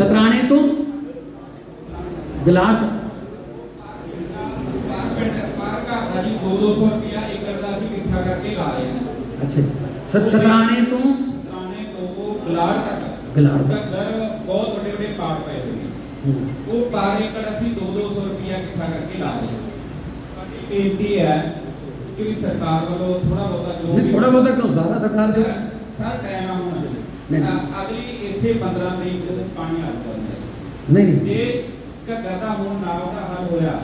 ਸ਼ਤਰਾਣੇ ਤੋਂ ਗਲਾਟ ਪਾਰ ਪਿੰਡ ਪਾਰ ਘਰ ਦਾ ਜੀ 2-200 ਰੁਪਿਆ ਏਕੜ ਦਾ ਅਸੀਂ ਇਕੱਠਾ ਕਰਕੇ ਲਾ ਰਹੇ ਹਾਂ ਅੱਛਾ ਜੀ ਸ਼- ਸ਼ਤਰਾਣੇ ਤੋਂ ਸਤਰਾਣੇ ਤੋਂ ਗਲਾੜ ਤੱਕ ਗਲਾੜ ਤੱਕ। ਘੱਗਰ ਬਹੁਤ ਵੱਡੇ ਵੱਡੇ ਪਾਰ ਪਏ ਹੋਏ ਨੇ ਹੂੰ। ਉਹ ਪਾਰ ਏਕੜ ਅਸੀਂ 2-200 ਰੁਪਿਆ ਇਕੱਠਾ ਕਰਕੇ ਲਾ ਰਹੇ ਹਾਂ ਸਾਡੀ ਬੇਨਤੀ ਹੈ ਕਿ ਵੀ ਸਰਕਾਰ ਵੱਲੋਂ ਥੋੜਾ ਬਹੁਤਾ ਜੋ ਨਹੀਂ ਵੀ- ਥੋੜਾ ਬਹੁਤਾ ਕਿਉਂ ਸਾਰਾ ਸਰਕਾਰ ਦੇ ਸਰ ਸਰ ਟਾਈਮ ਆਉਣਾ ਨਹੀਂ। ਅ- ਅਗਲੀ ਇਸੇ 15 ਤਰੀਕ ਜਦੋਂ ਪਾਣੀ ਆ ਜਾਂਦਾ ਹੈ ਨਹੀਂ ਨਹੀਂ ਜੇ ਘੱਗਰ ਦਾ ਹੁਣ ਨਾ ਉਹਦਾ ਹੱਲ ਹੋਇਆ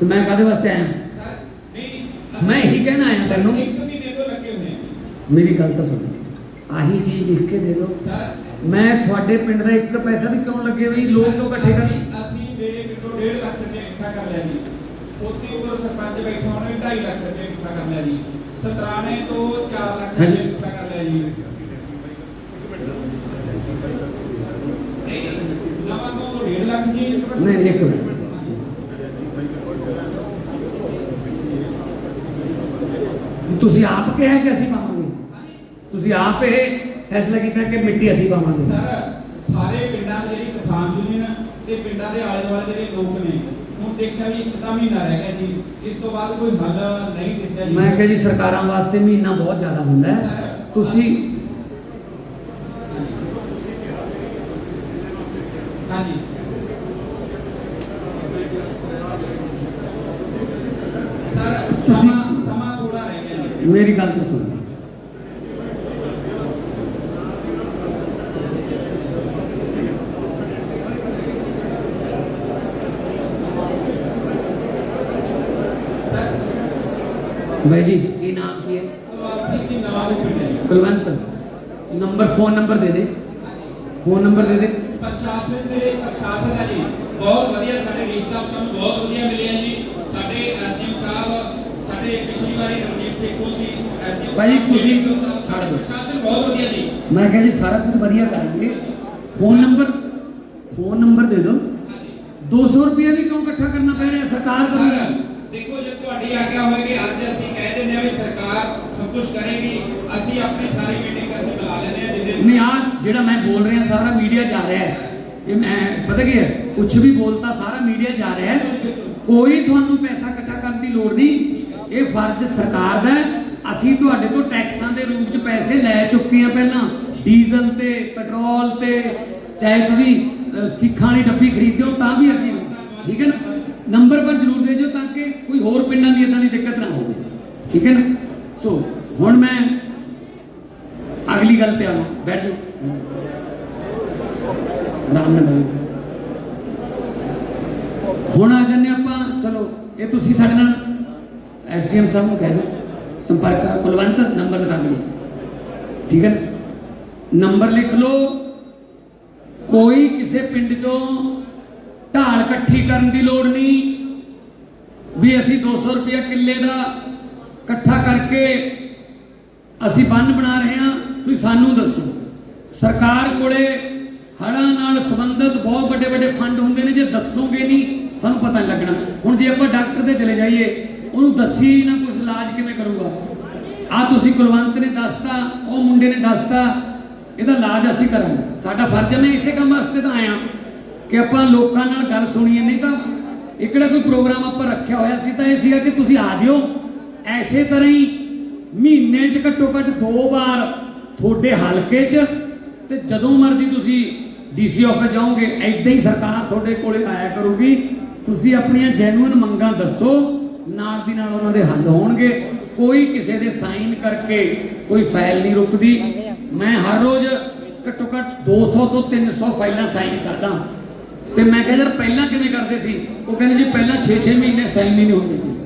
ਤੇ ਮੈਂ ਕਾਦੇ ਵਾਸਤੇ ਆਇਆ ਸਰ ਨਹੀਂ ਮੈਂ ਇਹੀ ਕਹਿਣਾ ਆਇਆ ਤੈਨੂੰ। ਇੱਕ ਮਹੀਨੇ ਤੋਂ ਲੱਗੇ ਹੋਏ ਹਾਂ ਮੇਰੀ ਗੱਲ ਤਾਂ ਸੁਣ ਆਹੀ ਚੀਜ਼ ਲਿਖ ਕੇ ਦੇ ਦਿਓ ਸਰ ਮੈਂ ਤੁਹਾਡੇ ਪਿੰਡ ਦਾ ਇੱਕ ਪੈਸਾ ਵੀ ਕਿਉਂ ਲੱਗੇ ਵੀ ਲੋਕ ਕਿਉਂ ਇਕੱਠੇ ਕਰ ਅਸੀਂ- ਅਸੀਂ ਮੇਰੇ ਪਿੰਡੋਂ 1.5 ਲੱਖ ਰੁਪਏ ਇਕੱਠਾ ਕਰ ਲਿਆ ਜੀ। ਉੱਥੇ ਉੱਪਰ ਸਰਪੰਚ ਬੈਠਾ ਉਹਨੇ 2.5 ਲੱਖ ਰੁਪਏ ਇਕੱਠਾ ਕਰ ਲਿਆ ਜੀ। ਸਤਰਾਣੇ ਤੋਂ 4 ਲੱਖ ਹਾਂਜੀ। ਰੁਪਏ ਇਕੱਠਾ ਕਰ ਲਿਆ ਜੀ ਨਹੀਂ ਨਵਾਂ ਤੋਂ 1.5 ਲੱਖ ਜੀ ਨਹੀਂ ਨਹੀਂ ਇੱਕ ਮਿੰਟ। ਤੁਸੀਂ ਆਪ ਕਿਹਾ ਕਿ ਅਸੀਂ ਪਾਵਾਂਗੇ? ਤੁਸੀਂ ਆਪ ਇਹ ਫੈਸਲਾ ਕੀਤਾ ਕਿ ਮਿੱਟੀ ਅਸੀਂ ਪਾਵਾਂਗੇ? ਸਰ ਸਾਰੇ ਪਿੰਡਾਂ ਦੇ ਜਿਹੜੀ ਕਿਸਾਨ ਯੂਨੀਅਨ ਤੇ ਪਿੰਡਾਂ ਦੇ ਆਲੇ ਦੁਆਲੇ ਜਿਹੜੇ ਲੋਕ ਨੇ ਹੁਣ ਦੇਖਿਆ ਵੀ ਇੱਕ ਤਾਂ ਮਹੀਨਾ ਰਹਿ ਗਿਆ ਜੀ। ਇਸ ਤੋਂ ਬਾਅਦ ਕੋਈ ਹੱਲ ਨਹੀਂ ਦਿਸਿਆ ਜੀ। ਮੈਂ ਕਿਹਾ ਜੀ ਸਰਕਾਰਾਂ ਵਾਸਤੇ ਮਹੀਨਾ ਬਹੁਤ ਜ਼ਿਆਦਾ ਹੁੰਦਾ ਹੈ। ਤੁਸੀਂ ਹਾਂਜੀ ਸਰ ਤੁਸੀਂ- ਸਮਾਂ ਸਮਾਂ ਥੋੜਾ ਰਹਿ ਗਿਆ ਜੀ। ਮੇਰੀ ਗੱਲ ਤਾਂ ਸੁਣੋ। ਸਰ। ਬਾਈ ਜੀ। ਕੀ ਨਾਮ ਕੀ ਹੈ? ਕੁਲਵੰਤ ਸਿੰਘ ਜੀ ਨਵਾਂ ਪਿੰਡ ਹੈ ਜੀ। ਕੁਲਵੰਤ ਨੰਬਰ ਫੋਨ ਨੰਬਰ ਦੇ ਦੇ। ਫੋਨ ਨੰਬਰ ਦੇ ਦੇ। ਪ੍ਰਸ਼ਾਸਨ ਦੇ ਪ੍ਰਸ਼ਾਸਨ ਹੈ ਜੀ ਬਹੁਤ ਵਧੀਆ ਸਾਡੇ ਡੀ ਸਾਹਿਬ ਸਾਨੂੰ ਬਹੁਤ ਵਧੀਆ ਮਿਲੇ ਆ ਜੀ ਸਾਡੇ ਐਸਡੀਐਮ ਸਾਹਿਬ ਸਾਡੇ ਪਿਛਲੀ ਵਾਰੀ ਰਣਜੀਤ ਸਿੰਘ ਸੀ ਐਸਡੀਐਮ ਭਾਈ, ਤੁਸੀਂ ਸਾਡੇ ਪ੍ਰਸ਼ਾਸਨ ਬਹੁਤ ਵਧੀਆ ਜੀ ਮੈਂ ਕਿਹਾ ਜੀ ਸਾਰਾ ਕੁਝ ਵਧੀਆ ਕਰਾਂਗੇ। ਫੋਨ ਨੰਬਰ ਫੋਨ ਨੰਬਰ ਦੇ ਦਿਓ। 200 ਰੁਪਏ ਵੀ ਕਿਉਂ ਇਕੱਠਾ ਕਰਨਾ ਪੈ ਰਿਹਾ? ਸਰਕਾਰ ਸਰ ਕਰੂਗੀ ਦੇਖੋ ਜੇ ਤੁਹਾਡੀ ਆਗਿਆ ਹੋਏਗੀ ਅੱਜ ਅਸੀਂ ਕਹਿ ਦਿੰਦੇ ਆ ਵੀ ਸਰਕਾਰ ਸਭ ਕੁਝ ਕਰੇਗੀ। ਅਸੀਂ ਆਪਣੀ ਸਾਰੀ ਮੀਟਿੰਗ ਅਸੀਂ ਬੁਲਾ ਲੈਂਦੇ ਆ ਜਿੰਨੇ ਨਹੀਂ ਆ ਜਿਹੜਾ ਮੈਂ ਬੋਲ ਰਿਹਾ ਸਾਰਾ ਮੀਡੀਆ ਜਾ ਰਿਹਾ ਹੈ। ਇਹ ਮੈਂ ਪਤਾ ਕੀ ਹੈ? ਕੁਝ ਵੀ ਬੋਲਤਾ ਸਾਰਾ ਮੀਡੀਆ ਜਾ ਰਿਹਾ ਹੈ। ਕੋਈ ਤੁਹਾਨੂੰ ਪੈਸਾ ਇਕੱਠਾ ਕਰਨ ਦੀ ਲੋੜ ਨਹੀਂ। ਇਹ ਫਰਜ਼ ਸਰਕਾਰ ਦਾ ਅਸੀਂ ਤੁਹਾਡੇ ਤੋਂ ਟੈਕਸਾਂ ਦੇ ਰੂਪ 'ਚ ਪੈਸੇ ਲੈ ਚੁੱਕੇ ਆ ਪਹਿਲਾਂ। ਡੀਜ਼ਲ ਤੇ, ਪੈਟਰੋਲ ਤੇ, ਚਾਹੇ ਤੁਸੀਂ ਸਿੱਖਾਂ ਵਾਲੀ ਡੱਬੀ ਖਰੀਦਦੇ ਹੋ ਤਾਂ ਵੀ ਅਸੀਂ ਠੀਕ ਹੈ ਨਾ? ਨੰਬਰ ਪਰ ਜ਼ਰੂਰ ਦੇ ਦਿਓ ਤਾਂ ਕਿ ਕੋਈ ਹੋਰ ਪਿੰਡਾਂ ਦੀ ਇਦਾਂ ਦੀ ਦਿੱਕਤ ਨਾ ਹੋਵੇ। ਠੀਕ ਹੈ ਨਾ? ਸੋ, ਹੁਣ ਮੈਂ ਅਗਲੀ ਗੱਲ ਤੇ ਆਵਾਂ। ਬੈਠ ਜਾਓ। ਆਰਾਮ ਨਾਲ ਬੈਠੋ ਹੁਣ ਆ ਜੰਨੇ ਆਪਾਂ। ਚਲੋ, ਇਹ ਤੁਸੀਂ ਸਾਡੇ ਨਾਲ ਐਸਡੀਐਮ ਸਾਹਿਬ ਨੂੰ ਕਹਿ ਦਿਓ। ਸੰਪਰਕ ਕੁਲਵੰਤ ਨੰਬਰ ਲਗਾ ਦਿਓ ਠੀਕ ਹੈ ਨੰਬਰ ਲਿਖ ਲਓ। ਕੋਈ ਕਿਸੇ ਪਿੰਡ ਚੋਂ ਢਾਲ ਇਕੱਠੀ ਕਰਨ ਦੀ ਲੋੜ ਨਹੀਂ ਵੀ ਅਸੀਂ 200 ਰੁਪਏ ਕਿੱਲੇ ਦਾ ਇਕੱਠਾ ਕਰਕੇ ਅਸੀਂ ਬੰਨ ਬਣਾ ਰਹੇ ਹਾਂ। ਤੁਸੀਂ ਸਾਨੂੰ ਦੱਸੋ। ਸਰਕਾਰ ਕੋਲੇ ਹੜ੍ਹਾਂ ਨਾਲ ਸੰਬੰਧਿਤ ਬਹੁਤ ਵੱਡੇ ਵੱਡੇ ਫੰਡ ਹੁੰਦੇ ਨੇ। ਜੇ ਦੱਸੋਗੇ ਨਹੀਂ, ਸਾਨੂੰ ਪਤਾ ਨਹੀਂ ਲੱਗਣਾ। ਹੁਣ ਜੇ ਆਪਾਂ ਡਾਕਟਰ ਦੇ ਚਲੇ ਜਾਈਏ ਉਹਨੂੰ ਦੱਸੀ ਨਾ ਕੁਝ ਇਲਾਜ ਕਿਵੇਂ ਕਰੂਗਾ। ਆ ਤੁਸੀਂ ਕੁਲਵੰਤ ਨੇ ਦੱਸਤਾ, ਉਹ ਮੁੰਡੇ ਨੇ ਦੱਸਤਾ, ਇਹਦਾ ਇਲਾਜ ਅਸੀਂ ਕਰਾਂਗੇ। ਸਾਡਾ ਫਰਜ਼ ਹੈ, ਮੈਂ ਇਸੇ ਕੰਮ ਵਾਸਤੇ ਤਾਂ ਆਇਆ ਕਿ ਆਪਾਂ ਲੋਕਾਂ ਨਾਲ ਗੱਲ ਸੁਣੀਏ, ਨਹੀਂ ਤਾਂ ਇਹ ਕਿਹੜਾ ਕੋਈ ਪ੍ਰੋਗਰਾਮ ਆਪਾਂ ਰੱਖਿਆ ਹੋਇਆ ਸੀ, ਤਾਂ ਇਹ ਸੀਗਾ ਕਿ ਤੁਸੀਂ ਆ ਜਿਓ। ਐਸੇ ਤਰ੍ਹਾਂ ਹੀ ਮਹੀਨੇ 'ਚ ਘੱਟੋ ਘੱਟ ਦੋ ਵਾਰ ਤੁਹਾਡੇ ਹਲਕੇ 'ਚ ਤੇ ਜਦੋਂ ਮਰਜ਼ੀ ਤੁਸੀਂ ਡੀਸੀ ਆਫਿਸ ਜਾਓਗੇ ਐਦਾਂ ਹੀ ਸਰਕਾਰ ਤੁਹਾਡੇ ਕੋਲੇ ਆਇਆ ਕਰੂਗੀ। ਤੁਸੀਂ ਆਪਣੀਆਂ ਜੈਨੂਇਨ ਮੰਗਾਂ ਦੱਸੋ। ਨਾਲ ਦੀ ਨਾਲ ਉਹਨਾਂ ਦੇ ਹੱਲ ਹੋਣਗੇ। ਕੋਈ ਕਿਸੇ ਦੇ ਸਾਈਨ ਕਰਕੇ ਕੋਈ ਫਾਈਲ ਨਹੀਂ ਰੁਕਦੀ। ਮੈਂ ਹਰ ਰੋਜ਼ ਘੱਟੋ ਘੱਟ 200 ਤੋਂ 300 ਫਾਈਲਾਂ ਸਾਈਨ ਕਰਦਾ ਤੇ ਮੈਂ ਕਿਹਾ ਯਾਰ ਪਹਿਲਾਂ ਕਿਵੇਂ ਕਰਦੇ ਸੀ? ਉਹ ਕਹਿੰਦੇ ਜੀ ਪਹਿਲਾਂ 6-6 ਮਹੀਨੇ ਸਾਈਨ ਹੀ ਨਹੀਂ ਹੁੰਦੇ ਸੀ।